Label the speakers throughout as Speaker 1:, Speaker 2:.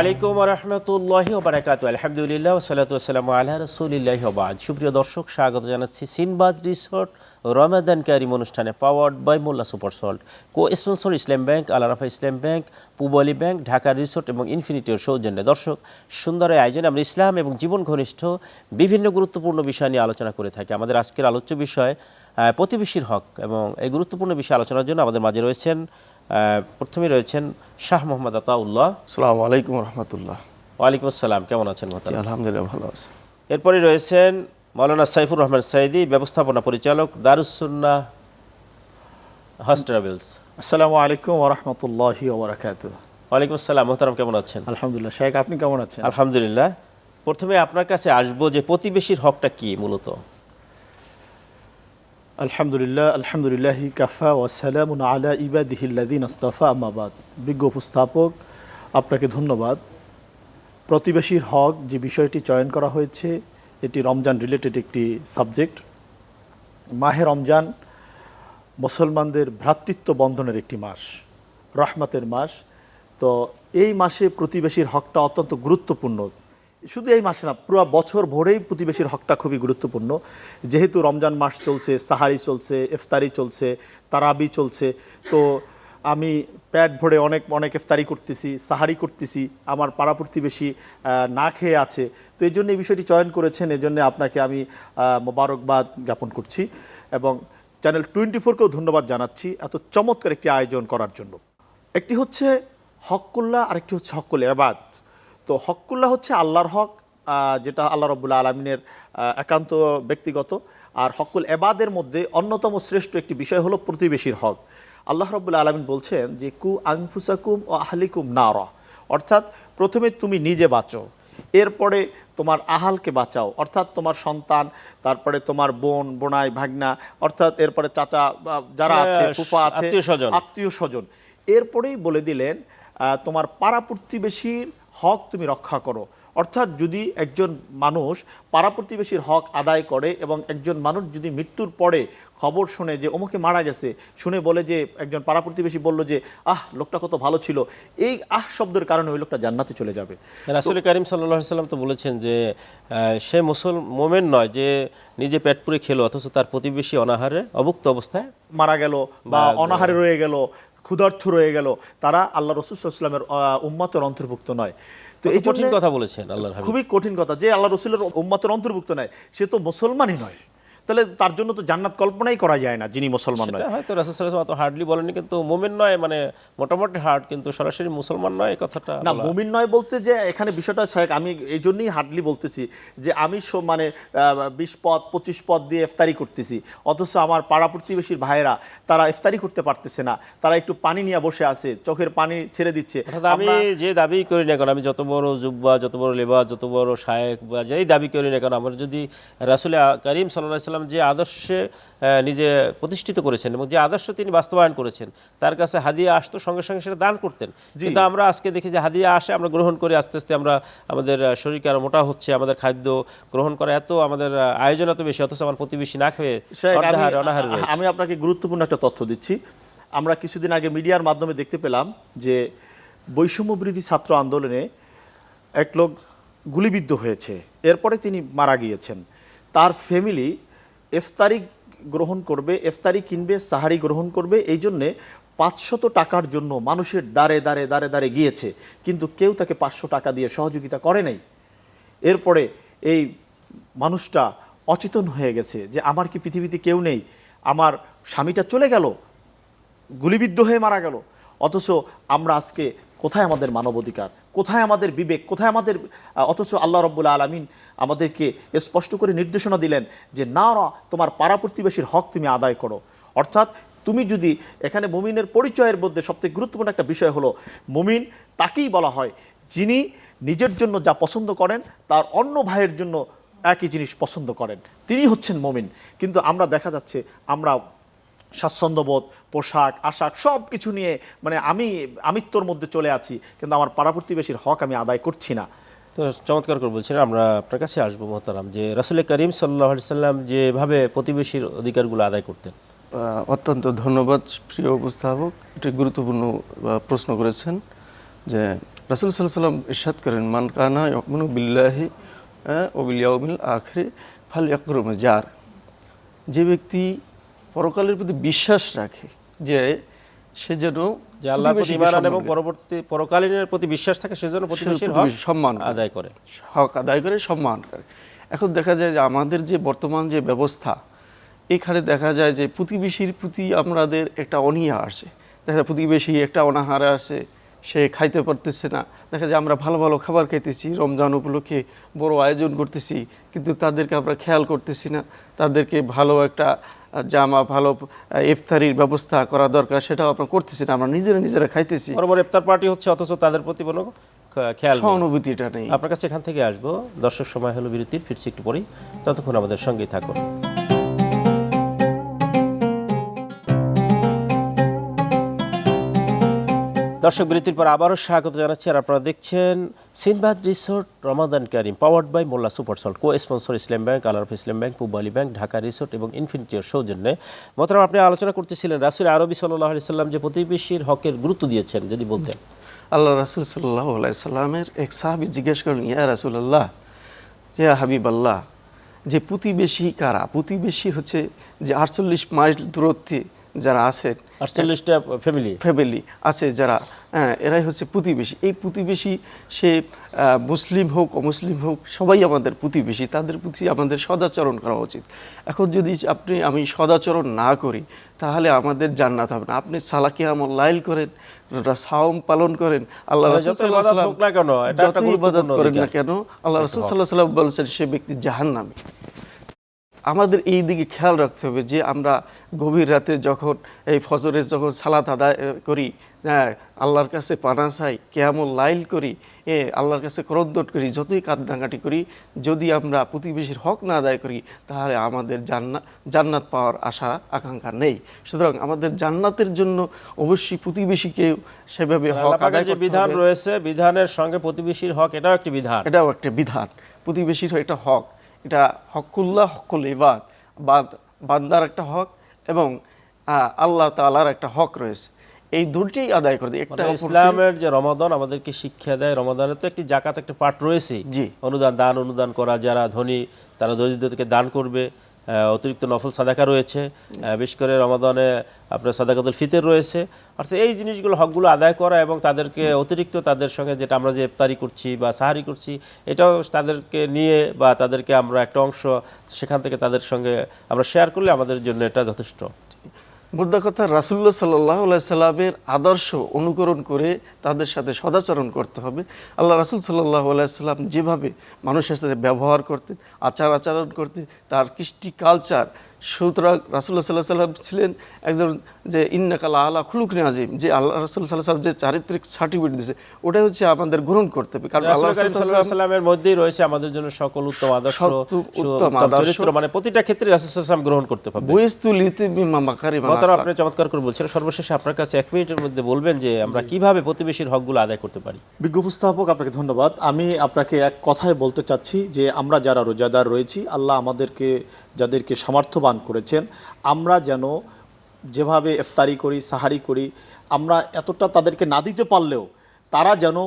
Speaker 1: আলাইকুম রহমতুল্লাহ বারাকাতু আলহামদুলিল্লাহ ওসালাতু আসসালাম আল্লাহ রসুলিল্লাহ বাদ সুপ্রিয় দর্শক, স্বাগত জানাচ্ছি সিনবাদ রিসোর্ট রমাদান কারিম অনুষ্ঠানে powered by Mollah super salt. Co sponsor Islam bank Al-Arafah Islam bank, Pubali bank, Dhaka resort এবং ইনফিনিটির সৌজন্যে। দর্শক, সুন্দর আয়োজনে আমরা ইসলাম এবং জীবন ঘনিষ্ঠ বিভিন্ন গুরুত্বপূর্ণ বিষয় নিয়ে আলোচনা করে থাকি। আমাদের আজকের আলোচ্য বিষয় প্রতিবেশীর হক এবং এই গুরুত্বপূর্ণ বিষয় আলোচনার জন্য আমাদের মাঝে রয়েছেন প্রথমে রয়েছেন শাহ মোহাম্মদ আতাউল্লাহ।
Speaker 2: সালামু আলাইকুম রহমতুল্লাহ।
Speaker 1: ওয়ালাইকুম আসসালাম কেমন আছেন
Speaker 2: আলহামদুলিল্লাহ ভালো আছি।
Speaker 1: এরপরে রয়েছেন মৌলানা সাইফুর রহমান সাইদি ব্যবস্থাপনা পরিচালক দারুসুন্নাহ হজ ট্রাভেলস।
Speaker 3: আসসালামু আলাইকুম ওরহমতুল্লাহি ওবরাকাত
Speaker 1: ওয়ালাইকুম আসসালাম মোহতারাম কেমন আছেন?
Speaker 3: আলহামদুলিল্লাহ শেখ আপনি কেমন আছেন?
Speaker 1: আলহামদুলিল্লাহ। প্রথমে আপনার কাছে আসব যে প্রতিবেশীর হকটা কি মূলত?
Speaker 3: আলহামদুলিল্লাহ, আলহামদুলিল্লাহি কাফা ওয়াসালাম আলা ইবাদিহিল্লাদিন আস্তাফা আমাবাদ বিজ্ঞ উপস্থাপক, আপনাকে ধন্যবাদ। প্রতিবেশীর হক যে বিষয়টি চয়ন করা হয়েছে, এটি রমজান রিলেটেড একটি সাবজেক্ট মাহে রমজান মুসলমানদের ভ্রাতৃত্ব বন্ধনের একটি মাস, রহমতের মাস। তো এই মাসে প্রতিবেশীর হকটা অত্যন্ত গুরুত্বপূর্ণ। শুধু এই মাসে না, পুরো বছর ভরেই প্রতিবেশীর হকটা খুবই গুরুত্বপূর্ণ। যেহেতু রমজান মাস চলছে, সাহারি চলছে, ইফতারি চলছে, তারাবি চলছে, তো আমি প্যাট ভরে অনেক অনেক ইফতারি করতেছি, সাহারি করতেছি, আমার পাড়া প্রতিবেশী না খেয়ে আছে। তো এই জন্য এই বিষয়টি চয়ন করেছেন, এই আপনাকে আমি মোবারকবাদ জ্ঞাপন করছি এবং চ্যানেল টোয়েন্টি ফোরকেও ধন্যবাদ জানাচ্ছি এত চমৎকার একটি আয়োজন করার জন্য। একটি হচ্ছে হকুল্লাহ আরেকটি হচ্ছে হকুল এবাদ। তো হকুল্লাহ হচ্ছে আল্লাহর হক যেটা আল্লাহ রবুল্লা আলমিনের একান্ত ব্যক্তিগত। আর হকুল এবাদের মধ্যে অন্যতম শ্রেষ্ঠ একটি বিষয় হলো প্রতিবেশীর হক। আল্লাহ রবুল্লা আলমিন বলছেন যে কু আংফুসাকুম ও আহলিকুম নারা। অর্থাৎ প্রথমে তুমি নিজে বাঁচো এরপরে তোমার আহালকে বাঁচাও। অর্থাৎ তোমার সন্তান তারপরে তোমার বোন বোনাই ভাগনা অর্থাৎ এরপরে চাচা বা যারা আছে ফুফা আছে। আত্মীয় স্বজন। এরপরেই বলে দিলেন তোমার পাড়া প্রতিবেশীর হক তুমি রক্ষা করো। অর্থাৎ যদি একজন মানুষ পাড়া প্রতিবেশীর হক আদায় করে এবং একজন মানুষ যদি মৃত্যুর পরে খবর শুনে যে অমুকে মারা গেছে শুনে বলে যে একজন পাড়া প্রতিবেশী বলল যে আহ লোকটা কত ভালো ছিল। এই আহ শব্দের কারণে ওই লোকটা জান্নাতে চলে যাবে।
Speaker 1: রাসুল করিম সাল্লাহ সাল্লাম তো বলেছেন যে সে মুসল মোমেন নয় যে নিজে পেট পুরে খেলো অথচ তার প্রতিবেশী অনাহারে অভুক্ত অবস্থায়
Speaker 3: মারা গেল বা অনাহারে রয়ে গেল। ক্ষুধার্থ রয়ে গেল। তারা আল্লাহ রসুলামের উম্মাতের অন্তর্ভুক্ত নয়। তো এই
Speaker 1: কঠিন কথা বলেছেন আল্লাহ
Speaker 3: খুবই কঠিন কথা যে আল্লাহ রসুলের উম্মাতের অন্তর্ভুক্ত নয় সে তো মুসলমানই নয়। তাহলে তার জন্য তো জান্নাত কল্পনাই করা যায় না যিনি মুসলমান নয়।
Speaker 1: হয়তো রাসুল অত হার্ডলি বলেনি কিন্তু মোমেন নয় মানে মোটামুটি হার্ড কিন্তু সরাসরি মুসলমান নয় এই কথাটা
Speaker 3: না মুমিন নয় বলতে যে এখানে বিষয়টা শেখ আমি এই জন্যই হার্ডলি বলতেছি যে আমি মানে বিশ পদ পঁচিশ পদ দিয়ে ইফতারি করতেছি। অথচ আমার পাড়া প্রতিবেশীর ভাইয়েরা তারা ইফতারি করতে পারতেছে না। তারা একটু পানি নিয়ে বসে আছে চোখের পানি ছেড়ে দিচ্ছে।
Speaker 1: আমি যে দাবি করি না কারণ আমি যত বড় জুব্বা যত বড় লেবাস যত বড় শায়েক বা যেই দাবি করি না কারণ আমার যদি রাসুল করিম সাল্লাহ সাল্লাম যে আদর্শে নিজে প্রতিষ্ঠিত করেছেন এবং যে আদর্শ তিনি বাস্তবায়ন করেছেন তার কাছে হাদিয়া আসতো সঙ্গে সঙ্গে সেটা দান করতেন। কিন্তু আমরা আজকে দেখি যে হাদিয়া আসে আমরা গ্রহণ করে আস্তে আস্তে আমরা আমাদের শরীরকে আরও মোটা হচ্ছে আমাদের খাদ্য গ্রহণ করা এত আমাদের আয়োজন এত বেশি অথচ আমার প্রতিবেশী না খেয়ে
Speaker 3: আমি-
Speaker 1: অনাহারে
Speaker 3: আপনাকে গুরুত্বপূর্ণ একটা তথ্য দিচ্ছি। আমরা কিছুদিন আগে মিডিয়ার মাধ্যমে দেখতে পেলাম যে বৈষম্য বিরোধী ছাত্র আন্দোলনে এক লোক গুলিবিদ্ধ হয়েছে। এরপরে তিনি মারা গিয়েছেন। তার ফ্যামিলি ইফতারি গ্রহণ করবে, ইফতারি কিনবে, সাহারি গ্রহণ করবে, এই জন্যে পাঁচশত টাকার জন্য মানুষের দ্বারে দ্বারে দ্বারে দ্বারে গিয়েছে, কিন্তু কেউ তাকে পাঁচশো টাকা দিয়ে সহযোগিতা করে নাই। এরপরে এই মানুষটা অচেতন হয়ে গেছে যে, আমার কি পৃথিবীতে কেউ নেই? আমার স্বামীটা চলে গেল, গুলিবিদ্ধ হয়ে মারা গেল, অথচ আমরা আজকে কোথায় আমাদের মানবাধিকার? কোথায় আমাদের বিবেক? কোথায় আমাদের অথচ আল্লাহ রব্বুল্লা আলমিন আমাদেরকে স্পষ্ট করে নির্দেশনা দিলেন যে, না তোমার পাড়া প্রতিবেশীর হক তুমি আদায় করো। অর্থাৎ তুমি যদি এখানে মুমিনের পরিচয়ের মধ্যে সবথেকে গুরুত্বপূর্ণ একটা বিষয় হলো, মুমিন তাকেই বলা হয় যিনি নিজের জন্য যা পছন্দ করেন, তার অন্য ভাইয়ের জন্য একই জিনিস পছন্দ করেন। তিনি হচ্ছেন মুমিন। কিন্তু আমরা দেখা যাচ্ছে, আমরা স্বাচ্ছন্দ্যবোধ পোশাক আশাক সব কিছু নিয়ে মানে আমি আমিত্বর মধ্যে চলে আছি কিন্তু আমার পাড়া প্রতিবেশীর হক আমি আদায় করছি না।
Speaker 1: তো চমৎকার করে বলছেন আমরা আপনার কাছে আসব মোহতারাম যে রাসুল করিম সাল্লাহ সাল্লাম যেভাবে প্রতিবেশীর অধিকারগুলো আদায় করতেন।
Speaker 2: অত্যন্ত ধন্যবাদ প্রিয় উপস্থাপক। একটি গুরুত্বপূর্ণ প্রশ্ন করেছেন যে রাসুল সাল্লাহ সাল্লাম ইরশাদ করেন মান কানা ইয়কমিনু বিল্লাহি ও বিল ইয়াউমিল আখিরি ফাল ইয়াকরুম যার যে ব্যক্তি পরকালের প্রতি বিশ্বাস রাখে যে সে যেন
Speaker 1: যে আল্লাহর প্রতি ইমান এবং পরবর্তী পরকালীনের প্রতি বিশ্বাস থাকে সেজন্য প্রতিবেশীর হক
Speaker 2: সম্মান
Speaker 1: আদায় করে।
Speaker 2: হক আদায় করে সম্মান করে। এখন দেখা যায় যে আমাদের যে বর্তমান যে ব্যবস্থা এখানে দেখা যায় যে প্রতিবেশীর প্রতি আমাদের একটা অনীহা আসে। দেখা যায় প্রতিবেশী একটা অনাহারে আসে সে খাইতে পারতেছে না। দেখা যায় আমরা ভালো ভালো খাবার খাইতেছি রমজান উপলক্ষে বড় আয়োজন করতেছি কিন্তু তাদেরকে আমরা খেয়াল করতেছি না। তাদেরকে ভালো একটা জামা ভালো ইফতারির ব্যবস্থা করা দরকার সেটাও আমরা করতেছি না আমরা নিজেরা নিজেরা খাইতেছি।
Speaker 1: বড় বড় ইফতার পার্টি হচ্ছে অথচ তাদের প্রতি কোনো খেয়াল নেই।
Speaker 2: সহানুভূতিটা নেই।
Speaker 1: আপনার কাছে এখান থেকে আসব। দর্শক সময় হলো বিরতির ফিরছি একটু পরেই। ততক্ষণ আমাদের সঙ্গেই থাকুন। দর্শক বিরতির পর আবারও স্বাগত জানাচ্ছি আর আপনারা দেখছেন Sinbad resort Ramadan Karim powered by Mollah super salt co sponsor Islam bank Al-Arafah Islam bank, Pubali bank, Dhaka resort এবং ইনফিনিটির সৌজন্যে। মোতারাম আপনি আলোচনা করতেছিলেন রাসুল আরবি সাল্লাহ সাল্লাম যে প্রতিবেশীর হকের গুরুত্ব দিয়েছেন, যদি বলতেন।
Speaker 2: আল্লাহ রাসুল সাল্লাহ সাল্লামের এক সাহাবি জিজ্ঞেস করলেন, ইয়া রাসুলাল্লাহ যে হাবিব আল্লাহ যে প্রতিবেশী কারা? প্রতিবেশী হচ্ছে যে আটচল্লিশ মাইল দূরত্বে যারা আছেন
Speaker 1: আটচল্লিশটা ফ্যামিলি
Speaker 2: ফ্যামিলি আছে যারা হ্যাঁ, এরাই হচ্ছে প্রতিবেশী। এই প্রতিবেশী সে মুসলিম হোক অমুসলিম হোক সবাই আমাদের প্রতিবেশী তাদের প্রতি আমাদের সদাচরণ করা উচিত। এখন যদি আপনি আমি সদাচরণ না করি তাহলে আমাদের জান্নাত হবে না। আপনি সালাকি আমল লাইল করেন সাওম পালন করেন আল্লাহ
Speaker 1: মানে
Speaker 2: যতই ইবাদত করেন না কেন আল্লাহ রসুল সাল্লাহ সাল্লাম বলেছেন সে ব্যক্তি জাহান্নামী। আমাদের এই দিকে খেয়াল রাখতে হবে যে আমরা গভীর রাতে যখন এই ফজরের যখন সালাত আদায় করি হ্যাঁ আল্লাহর কাছে পানা চাই কেয়ামল লাইল করি এ আল্লাহর কাছে করদ্দট করি যতই কাঁদনাকাটি করি যদি আমরা প্রতিবেশীর হক না আদায় করি তাহলে আমাদের জান্নাত জান্নাত পাওয়ার আশা আকাঙ্ক্ষা নেই। সুতরাং আমাদের জান্নাতের জন্য অবশ্যই প্রতিবেশীকে সেভাবে হক আদায়
Speaker 1: যে বিধান রয়েছে বিধানের সঙ্গে প্রতিবেশীর হক এটাও একটি বিধান।
Speaker 2: এটাও একটা বিধান। প্রতিবেশীর একটা হক। এটা হকুল্লাহ হকুল ইবাদ। বাদ বান্দার একটা হক এবং আল্লাহ তালার একটা হক রয়েছে। এই দুটি আদায় করে দিই। একটা
Speaker 1: মানে ইসলামের যে রমাদান আমাদেরকে শিক্ষা দেয়। রমাদানের তো একটি জাকাত একটা পাঠ রয়েছে
Speaker 2: জি।
Speaker 1: অনুদান দান অনুদান করা যারা ধনী তারা দরিদ্রদেরকে দান করবে। অতিরিক্ত নফল সাদাকা রয়েছে। বিশেষ করে রমাদানে আপনার সাদাকাতুল ফিতের রয়েছে। অর্থাৎ এই জিনিসগুলো হকগুলো আদায় করা এবং তাদেরকে অতিরিক্ত তাদের সঙ্গে যেটা আমরা যে ইফতারি করছি বা সাহারি করছি, এটাও তাদেরকে নিয়ে বা তাদেরকে আমরা একটা অংশ সেখান থেকে তাদের সঙ্গে আমরা শেয়ার করলে আমাদের জন্য এটা যথেষ্ট।
Speaker 2: মোদ্দা কথা রাসুল্লাহ সাল্লাহ সাল্লামের আদর্শ অনুকরণ করে তাদের সাথে সদাচরণ করতে হবে। আল্লাহ রাসুল সাল্লাহ সাল্লাম যেভাবে মানুষের সাথে ব্যবহার করতেন আচার আচরণ করতেন, তার কৃষ্টি কালচার সুতরাং রাসুল্লাহ সাল্লাহ সাল্লাম ছিলেন একজন যে ইন্নাকালা আল্লাহ খুলুক আজিম যে আল্লাহ রাসুল সাল্লাহ সাল্লাম যে চারিত্রিক সার্টিফিকেট দিয়েছে ওটাই হচ্ছে আমাদের গ্রহণ করতে হবে। কারণ আল্লাহ
Speaker 1: রাসূল করিম
Speaker 2: রাসূল
Speaker 1: সাল্লাল্লাহু আলাইহি সাল্লামের মধ্যেই রয়েছে আমাদের জন্য সকল উত্তম আদর্শ
Speaker 2: উত্তম।
Speaker 1: চরিত্র মানে প্রতিটা ক্ষেত্রে রাসূল সাল্লাম গ্রহণ করতে পারবে
Speaker 2: বইস্তুল ইতিমিমা মাকারিমা
Speaker 1: মতার আপনি চমৎকার করে বলছেন। সর্বশেষে আপনার কাছে এক মিনিটের মধ্যে বলবেন যে আমরা কীভাবে প্রতিবেশীর হকগুলো আদায় করতে পারি?
Speaker 3: বিজ্ঞ উপস্থাপক আপনাকে ধন্যবাদ। আমি আপনাকে এক কথায় বলতে চাচ্ছি যে আমরা যারা রোজাদার রয়েছি আল্লাহ আমাদেরকে যাদেরকে সামর্থ্যবান করেছেন, আমরা যেন যেভাবে ইফতারি করি, সাহারি করি, আমরা এতটা তাদেরকে না দিতে পারলেও তারা যেন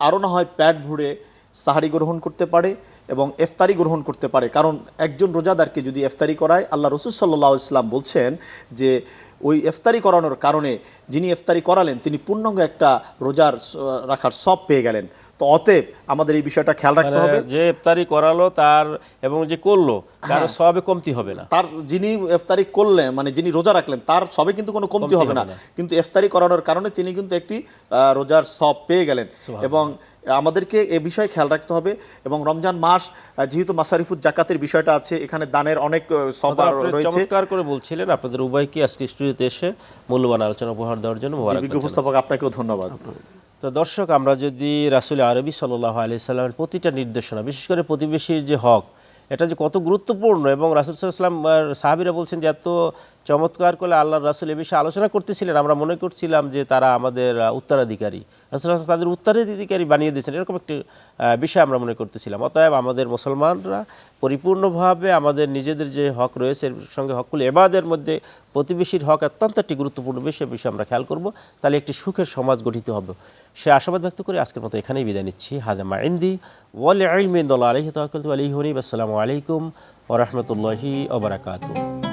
Speaker 3: আরও না হয় প্যাট ভরে সাহারি গ্রহণ করতে পারে এবং এফতারি গ্রহণ করতে পারে। কারণ একজন রোজাদারকে যদি এফতারি করায়, আল্লাহ রসুল সাল্লাহ ইসলাম বলছেন যে, ওই ইফতারি করানোর কারণে যিনি ইফতারি করালেন, তিনি পূর্ণাঙ্গ একটা রোজার রাখার সব পেয়ে গেলেন। তো অতএব আমাদের এই বিষয়টা খেয়াল রাখতে হবে।
Speaker 1: মানে যে ইফতারি করালো তার এবং যে করল তার সবে কমতি হবে না।
Speaker 3: তার যিনি ইফতারি করলেন মানে যিনি রোজা রাখলেন তার সবে কিন্তু কোনো কমতি হবে না। কিন্তু ইফতারি করানোর কারণে তিনি কিন্তু একটি রোজার সব পেয়ে গেলেন। এবং আমাদেরকে এ বিষয়ে খেয়াল রাখতে হবে। এবং রমজান মাস যেহেতু মাসারিফুজ জাকাতের বিষয়টা আছে এখানে দানের অনেক
Speaker 1: চমৎকার করে বলছিলেন। আপনাদের উভয়কে আজকে স্টুডিওতে এসে মূল্যবান আলোচনা উপহার দেওয়ার জন্য
Speaker 3: উপস্থাপক আপনাকেও ধন্যবাদ।
Speaker 1: তো দর্শক, আমরা যদি রাসুল আরবি সাল্লাহ আলি সাল্লামের প্রতিটা নির্দেশনা, বিশেষ করে প্রতিবেশীর যে হক, এটা যে কত গুরুত্বপূর্ণ এবং রাসুল সাল্লাম সাহাবিরা বলছেন যে এত চমৎকার করে আল্লাহ রাসুল এ বিষয়ে আলোচনা করতেছিলেন। আমরা মনে করছিলাম যে তারা আমাদের উত্তরাধিকারী। রাসূল তাদের উত্তরাধিকারী বানিয়ে দিয়েছেন, এরকম একটি বিষয় আমরা মনে করতেছিলাম। অতএব আমাদের মুসলমানরা পরিপূর্ণভাবে আমাদের নিজেদের যে হক রয়েছে, এর সঙ্গে হকগুলো এবাদের মধ্যে প্রতিবেশীর হক অত্যন্ত একটি গুরুত্বপূর্ণ বিষয় বিষয় আমরা খেয়াল করব। তাহলে একটি সুখের সমাজ গঠিত হবে। সে আশাবাদ ব্যক্ত করে আজকের মতো এখানেই বিদায় নিচ্ছি। হাদামা ইন্দি ওয়াল ইলমিন আলহি তাওয়াক্কালতু আলাইহি ওয়া আসসালামু আলাইকুম ওয়া রাহমাতুল্লাহি ওয়া বারাকাতুহু।